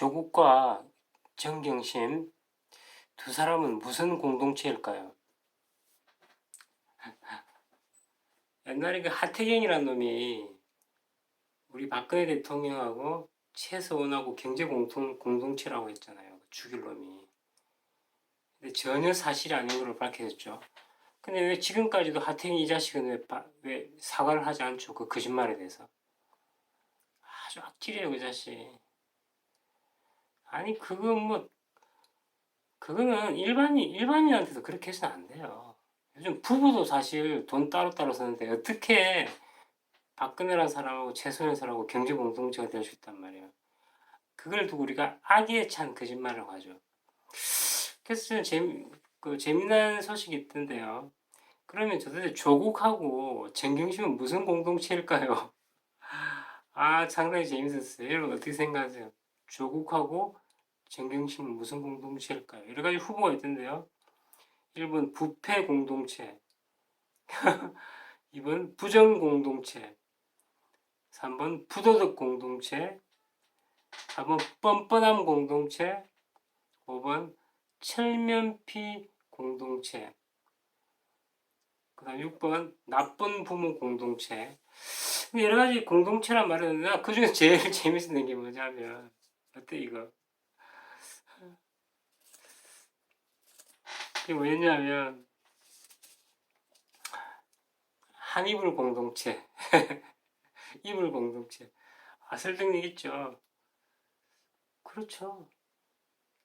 조국과 정경심 두 사람은 무슨 공동체일까요? 옛날에 그 하태경이라는 놈이 우리 박근혜 대통령하고 최서원하고 경제 공동, 공동체라고 했잖아요. 그 죽일 놈이. 근데 전혀 사실이 아닌 걸로 밝혀졌죠. 근데 왜 지금까지도 하태경 이 자식은 왜, 바- 왜 사과를 하지 않죠? 그 거짓말에 대해서. 아주 악질이에요, 그 자식. 아니, 그건 뭐, 그거는 일반인, 일반인한테도 그렇게 해서는 안 돼요. 요즘 부부도 사실 돈 따로따로 쓰는데 어떻게 박근혜라는 사람하고 최소현 사람하고 경제 공동체가 될 수 있단 말이에요. 그걸 두고 우리가 악에 찬 거짓말을 하죠. 그래서 재미, 그 재미난 소식이 있던데요. 그러면 도대체 조국하고 정경심은 무슨 공동체일까요? 아, 상당히 재밌었어요. 여러분 어떻게 생각하세요? 조국하고 정경심은 무슨 공동체일까요? 여러 가지 후보가 있던데요. 1번 부패 공동체, 2번 부정 공동체, 3번 부도덕 공동체, 4번 뻔뻔함 공동체, 5번 철면피 공동체, 그 다음 6번 나쁜 부모 공동체. 여러 가지 공동체란 말은 그 중에 제일 재밌는 게 뭐냐면 어때 이거? 그게 뭐였냐면 한이불 공동체, 이불 공동체. 아 설득력 있죠. 그렇죠.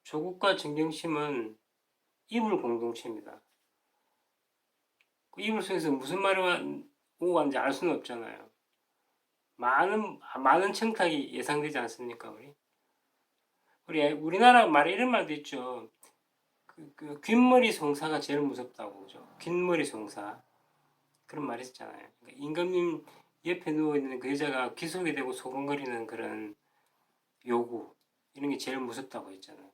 조국과 정경심은 이불 공동체입니다. 그 이불 속에서 무슨 와- 오고 가는지 알 수는 없잖아요. 많은 많은 청탁이 예상되지 않습니까, 우리? 우리 우리나라 말에 이런 말도 있죠. 그, 그 귓머리 송사가 제일 무섭다고 그죠? 귓머리 송사 그런 말이 있었잖아요. 그러니까 임금님 옆에 누워 있는 그 여자가 귀 속에 대고 소곤거리는 그런 요구 이런 게 제일 무섭다고 했잖아요.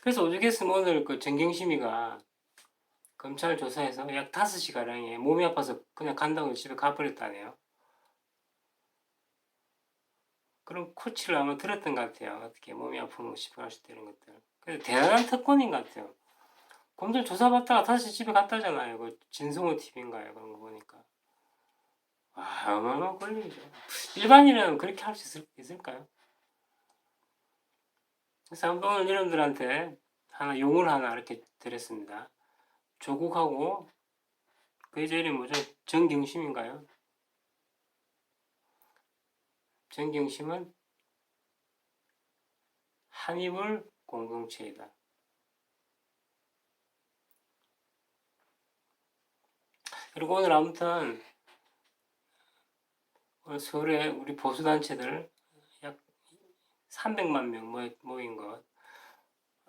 그래서 오죽했으면 오늘 그 정경심이가 검찰 조사에서 약 5시 가량에 몸이 아파서 그냥 간다고 집에 가버렸다네요. 그런 코치를 아마 들었던 것 같아요. 어떻게 몸이 아프면 집에 갈수 있다는 것들. 그래서 대단한 특권인 것 같아요. 검찰 조사받다가 다시 집에 갔다잖아요. 그 진성호 TV인가요? 그런 거 보니까. 와, 어마어마한 권력이죠. 일반인은 그렇게 할수 있을, 있을까요? 그래서 한번 여러분들한테 하나 용을 하나 이렇게 드렸습니다. 조국하고 그 여자 이름이 뭐죠? 정경심인가요? 정경심은 한입을 공동체이다. 그리고 오늘 아무튼 오늘 서울에 우리 보수단체들 약 300만 명 모- 모인 것.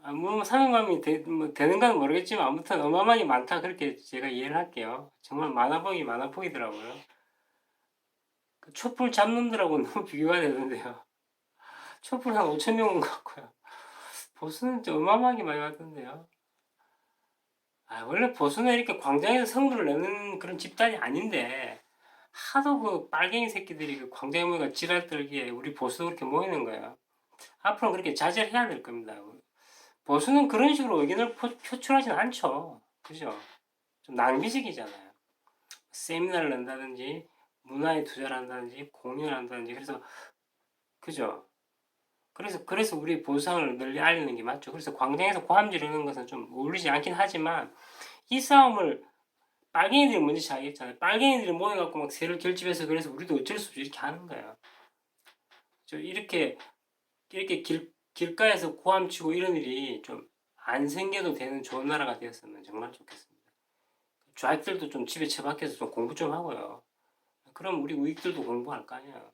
아, 물론 300만 명이 되, 뭐 되는 건 모르겠지만 아무튼 어마어마하게 많다 그렇게 제가 이해를 할게요. 정말 많아 보이더라고요. 그 촛불 잡놈들하고 너무 비교가 되는데요. 촛불 한 5천 명 온 것 같고요. 보수는 좀 어마어마하게 많이 왔던데요. 아, 원래 보수는 이렇게 광장에서 성부를 내는 그런 집단이 아닌데 하도 그 빨갱이 새끼들이 그 광장에 모여가 지랄 떨기에 우리 보수도 그렇게 모이는 거예요. 앞으로는 그렇게 자제를 해야 될 겁니다. 보수는 그런 식으로 의견을 포, 표출하진 않죠. 그죠? 좀 낭비적이잖아요. 세미나를 한다든지 문화에 투자를 한다든지 공연을 한다든지 그래서 그죠? 그래서 그래서 우리 보수상을 널리 알리는 게 맞죠. 그래서 광장에서 고함 지르는 것은 좀 어울리지 않긴 하지만 이 싸움을 빨갱이들이 먼저 시작했잖아요. 빨갱이들이 모여갖고 막 새를 결집해서 그래서 우리도 어쩔 수 없이 이렇게 하는 거예요. 저 이렇게 이렇게 길 길가에서 고함 치고 이런 일이 좀 안 생겨도 되는 좋은 나라가 되었으면 정말 좋겠습니다. 좌익들도 좀 집에 처박혀서 좀 공부 좀 하고요. 그럼 우리 우익들도 공부할 거 아니야.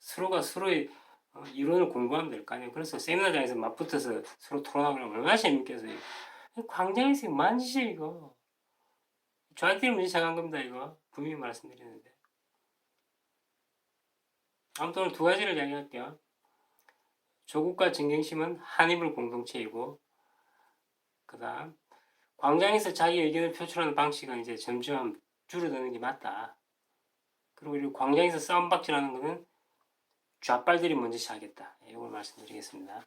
서로가 서로의 어, 이론을 공부하면 될 거 아니에요. 그래서 세미나장에서 맞붙어서 서로 토론하면 얼마나 재밌겠어요. 광장에서 만지지 이거. 좌익들이 먼저 시작한 겁니다 이거. 분명히 말씀드리는데. 아무튼 오늘 두 가지를 이야기할게요. 조국과 정경심은 한입을 공동체이고 그 다음 광장에서 자기 의견을 표출하는 방식은 이제 점점 줄어드는 게 맞다. 그리고 이 광장에서 싸움박질하는 거는 좌빨들이 먼저 시작했다. 이걸 말씀드리겠습니다.